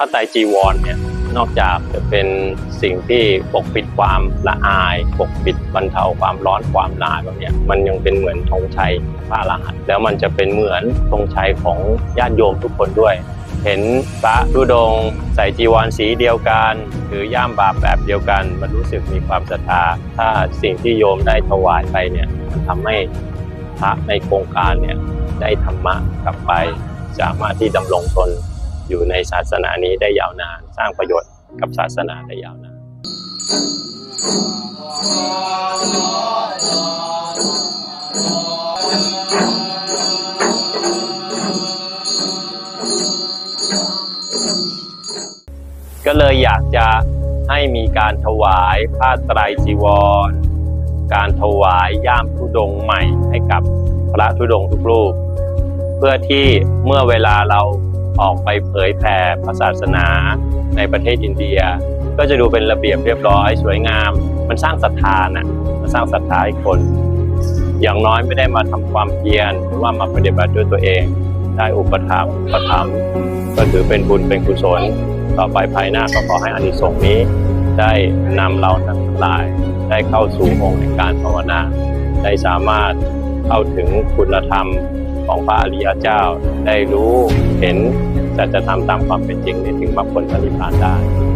ระไตรจีวรเนี่ยนอกจากจะเป็นสิ่งที่ปกปิดความละอาย ปกปิดบรรเทาความร้อนความหนาวแบบเนี้ยมันยังเป็นเหมือนธงชัยพระอรหัตแล้วมันจะเป็นเหมือนธงชัยของญาติโยมทุกคนด้วย เห็นพระธุดง ใส่จีวรสีเดียวกันถือย่ามบาปแบบเดียวกัน มันรู้สึกมีความศรัทธา ถ้าสิ่งที่โยมได้ถวายไปเนี่ยมันทำให้พระในโครงการเนี่ยได้ธรรมะกลับไป สามารถที่ดำรงตน อยู่ในศาสนานี้ได้ยาวนาน สร้างประโยชน์กับศาสนาได้ยาวนานก็เลยอยากจะให้มีการถวายผ้าไตรจีวร การถวายย่ามธุดงใหม่ให้กับพระธุดงทุกรูป เพื่อที่เมื่อเวลาเรา ออกไปเผยแผ่พระศาสนาในประเทศอินเดีย ก็จะดูเป็นระเบียบเรียบร้อยสวยงาม มันสร้างศรัทธาน่ะมันสร้างศรัทธาให้คน อย่างน้อยไม่ได้มาทำความเพียรหรือว่ามาปฏิบัติด้วยตัวเองได้อุปถัมภ์อุปถัมก็ถือเป็นบุญเป็นกุศล ต่อไปภายหน้าก็ขอให้อานิสงส์นี้ ได้นำเราทั้งหลายได้เข้าสู่องค์แห่งการภาวนาได้สามารถเข้าถึงคุณธรรมของพระอริยเจ้าได้รู้เห็น สัจธรรมตามความเป็นจริงนี่ถึงมรรคผลนิพพานได้